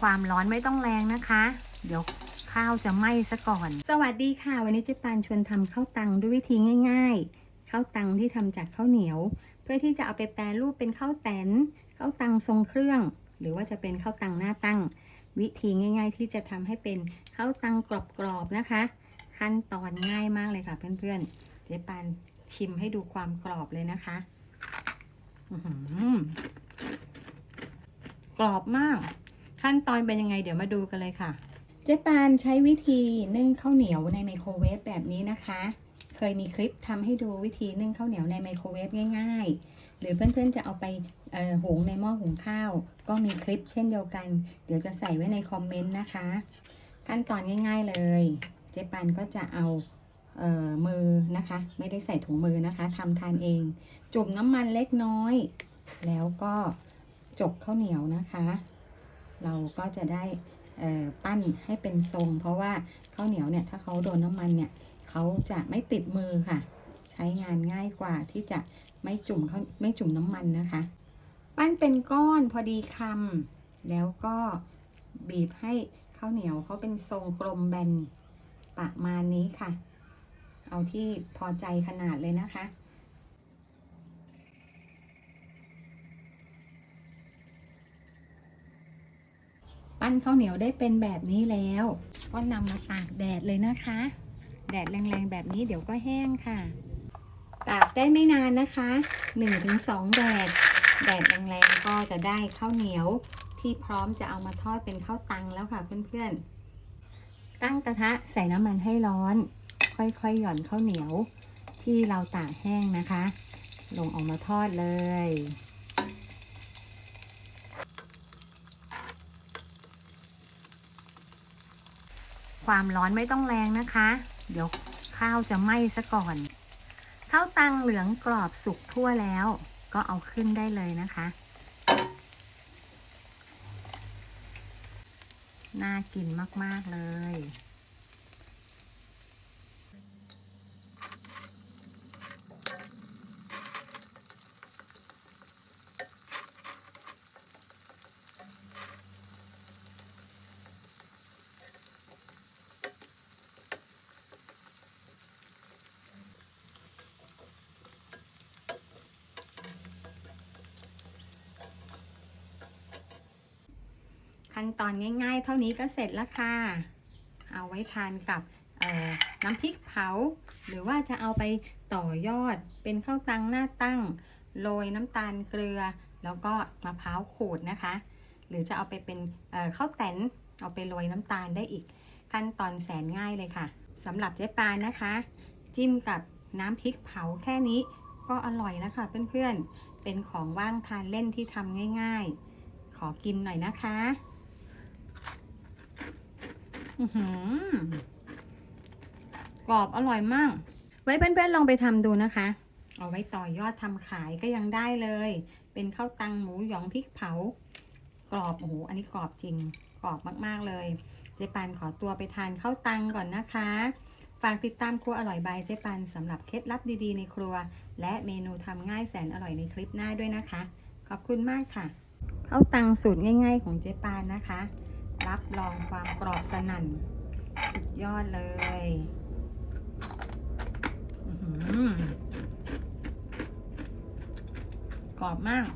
ความร้อนไม่ต้องแรงนะคะ เดี๋ยวข้าวจะไหม้ซะก่อน สวัสดีค่ะ วันนี้เจ๊ปานชวนทำข้าวตังด้วยวิธีง่าย ๆ ข้าวตังที่ทำจากข้าวเหนียว เพื่อที่จะเอาไปแปรรูปเป็นข้าวแตนข้าวตังทรงเครื่อง หรือว่าจะเป็นข้าวตังหน้าตั้ง วิธีง่าย ๆ ที่จะทำให้เป็นข้าวตังกรอบๆนะคะ ขั้นตอนง่ายมากเลยค่ะ เพื่อนๆ เจ๊ปานชิมให้ดูความกรอบเลยนะคะหือกรอบมาก ขั้นตอนเป็นยังไงเดี๋ยวมาดูกันเลยค่ะ เจ๊ปานใช้วิธีนึ่งข้าวเหนียวในไมโครเวฟแบบนี้นะคะ เคยมีคลิปทำให้ดูวิธีนึ่งข้าวเหนียวในไมโครเวฟง่าย ๆ หรือเพื่อนๆจะเอาไปหุงในหม้อหุงข้าว ก็มีคลิปเช่นเดียวกัน เดี๋ยวจะใส่ไว้ในคอมเมนต์นะคะ ขั้นตอนง่าย ๆเลย เจ๊ปานก็จะเอาเออมือนะคะ ไม่ได้ใส่ถุงมือนะคะทำทานเอง จุ่มน้ำมันเล็กน้อย แล้วก็จกข้าวเหนียวนะคะ เราก็จะได้ปั้นให้เป็นทรง เพราะว่าข้าวเหนียวเนี่ยถ้าเขาโดนน้ำมันเนี่ยเขาจะไม่ติดมือค่ะ ใช้งานง่ายกว่าที่จะไม่จุ่มเขาไม่จุ่มน้ำมันนะคะ ปั้นเป็นก้อนพอดีคำแล้วก็บีบให้ข้าวเหนียวเขาเป็นทรงกลมแบนประมาณนี้ค่ะ เอาที่พอใจขนาดเลยนะคะ ปั้นข้าวเหนียวได้เป็นแบบนี้แล้ว ก็นำมาตากแดดเลยนะคะ แดดแรงๆแบบนี้เดี๋ยวก็แห้งค่ะ ตากได้ไม่นานนะคะ1-2แดด แดดแรงๆก็จะได้ข้าวเหนียวที่พร้อมจะเอามาทอดเป็นข้าวตังแล้วค่ะเพื่อนๆ ตั้งกระทะใส่น้ำมันให้ร้อน ค่อยๆหย่อนข้าวเหนียวที่เราตากแห้งนะคะ ลงออกมาทอดเลย ความร้อนไม่ต้องแรงนะคะ เดี๋ยวข้าวจะไหม้ซะก่อน ข้าวตังเหลืองกรอบสุกทั่วแล้ว ก็เอาขึ้นได้เลยนะคะ น่ากินมาก ๆ เลย ขั้นตอนง่าย ๆ เท่านี้ก็เสร็จแล้วค่ะ เอาไว้ทานกับน้ำพริกเผา หรือว่าจะเอาไปต่อยอดเป็นข้าวตังหน้าตั้ง โรยน้ำตาลเกลือ แล้วก็มะพร้าวขูดนะคะ หรือจะเอาไปเป็นข้าวแตนเอาไปโรยน้ำตาลได้อีก ขั้นตอนแสนง่ายเลยค่ะสำหรับเจ๊ปานนะคะ จิ้มกับน้ำพริกเผาแค่นี้ก็อร่อยแล้วค่ะเพื่อนๆ เป็นของว่างทานเล่นที่ทำง่ายๆ ขอกินหน่อยนะคะ กรอบอร่อยมาก ไว้เพื่อนๆลองไปทำดูนะคะ เอาไว้ต่อยอดทำขายก็ยังได้เลย เป็นข้าวตังหมูหยองพริกเผา กรอบโอ้โหอันนี้กรอบจริง กรอบมากๆเลย เจ๊ปานขอตัวไปทานข้าวตังก่อนนะคะ ฝากติดตามครัวอร่อยบายเจ๊ปานสำหรับเคล็ดลับดีๆในครัว และเมนูทำง่ายแสนอร่อยในคลิปหน้าด้วยนะคะ ขอบคุณมากค่ะข้าวตังสูตรง่าย ๆ ของเจ๊ปานนะคะ รับรองความกรอบสนั่น สุดยอดเลยกรอบมาก